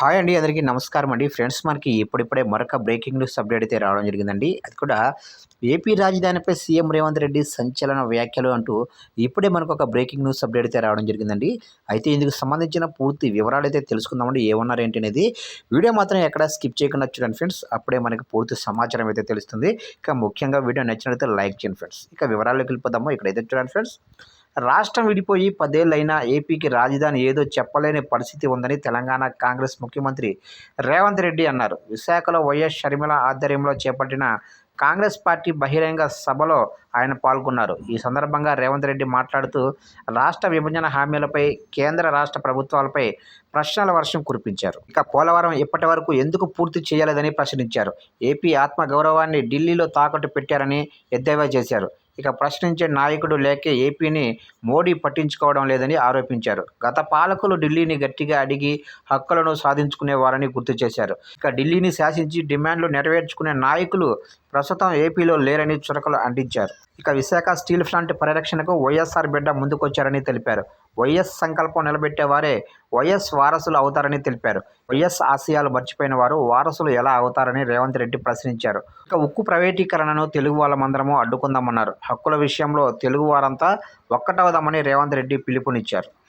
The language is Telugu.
హాయ్ అండి అందరికీ నమస్కారం అండి. ఫ్రెండ్స్ మనకి ఇప్పుడిప్పుడే మరొక బ్రేకింగ్ న్యూస్ అప్డేట్ అయితే రావడం జరిగిందండి. అది కూడా ఏపీ రాజధానిపై సీఎం రేవంత్ రెడ్డి సంచలన వ్యాఖ్యలు అంటూ ఇప్పుడే మనకు ఒక బ్రేకింగ్ న్యూస్ అప్డేట్ అయితే రావడం జరిగిందండి. అయితే ఇందుకు సంబంధించిన పూర్తి వివరాలు అయితే తెలుసుకుందామండి ఏమన్నారు ఏంటి అనేది. వీడియో మాత్రం ఎక్కడ స్కిప్ చేయకుండా చూడండి ఫ్రెండ్స్. అప్పుడే మనకి పూర్తి సమాచారం అయితే తెలుస్తుంది. ఇక ముఖ్యంగా వీడియో నచ్చినట్లయితే లైక్ చేయండి ఫ్రెండ్స్. ఇక వివరాల్లోకి వెళ్ళిపోదాము. ఇక్కడైతే చూడండి ఫ్రెండ్స్. రాష్ట్రం విడిపోయి పదేళ్ళైనా ఏపీకి రాజధాని ఏదో చెప్పలేని పరిస్థితి ఉందని తెలంగాణ కాంగ్రెస్ ముఖ్యమంత్రి రేవంత్ రెడ్డి అన్నారు. విశాఖలో వైఎస్ షర్మిల ఆధ్వర్యంలో చేపట్టిన కాంగ్రెస్ పార్టీ బహిరంగ సభలో ఆయన పాల్గొన్నారు. ఈ సందర్భంగా రేవంత్ రెడ్డి మాట్లాడుతూ రాష్ట్ర విభజన హామీలపై కేంద్ర రాష్ట్ర ప్రభుత్వాలపై ప్రశ్నల వర్షం కురిపించారు. ఇక పోలవరం ఇప్పటి వరకు ఎందుకు పూర్తి చేయలేదని ప్రశ్నించారు. ఏపీ ఆత్మ గౌరవాన్ని ఢిల్లీలో తాకట్టు పెట్టారని ఎద్దేవా చేశారు. ఇక ప్రశ్నించే నాయకుడు లేకే ఏపీని మోడీ పట్టించుకోవడం లేదని ఆరోపించారు. గత పాలకులు ఢిల్లీని గట్టిగా అడిగి హక్కులను సాధించుకునేవారని గుర్తు చేశారు. ఇక ఢిల్లీని శాసించి డిమాండ్లు నెరవేర్చుకునే నాయకులు ప్రస్తుతం ఏపీలో లేరని చురకలు అంటించారు. ఇక విశాఖ స్టీల్ ప్లాంట్ పరిరక్షణకు వైఎస్ఆర్ బిడ్డ ముందుకొచ్చారని తెలిపారు. వైఎస్ సంకల్పం నిలబెట్టేవారే. వైఎస్ వారసులు అవుతారని తెలిపారు. వైఎస్ ఆశయాలు మర్చిపోయిన వారు వారసులు ఎలా అవుతారని రేవంత్ రెడ్డి ప్రశ్నించారు. ఇక ఉక్కు ప్రైవేటీకరణను తెలుగు వాళ్ళమందరము అడ్డుకుందామన్నారు. హక్కుల విషయంలో తెలుగు వారంతా ఒక్కటవుదామని రేవంత్ రెడ్డి పిలుపునిచ్చారు.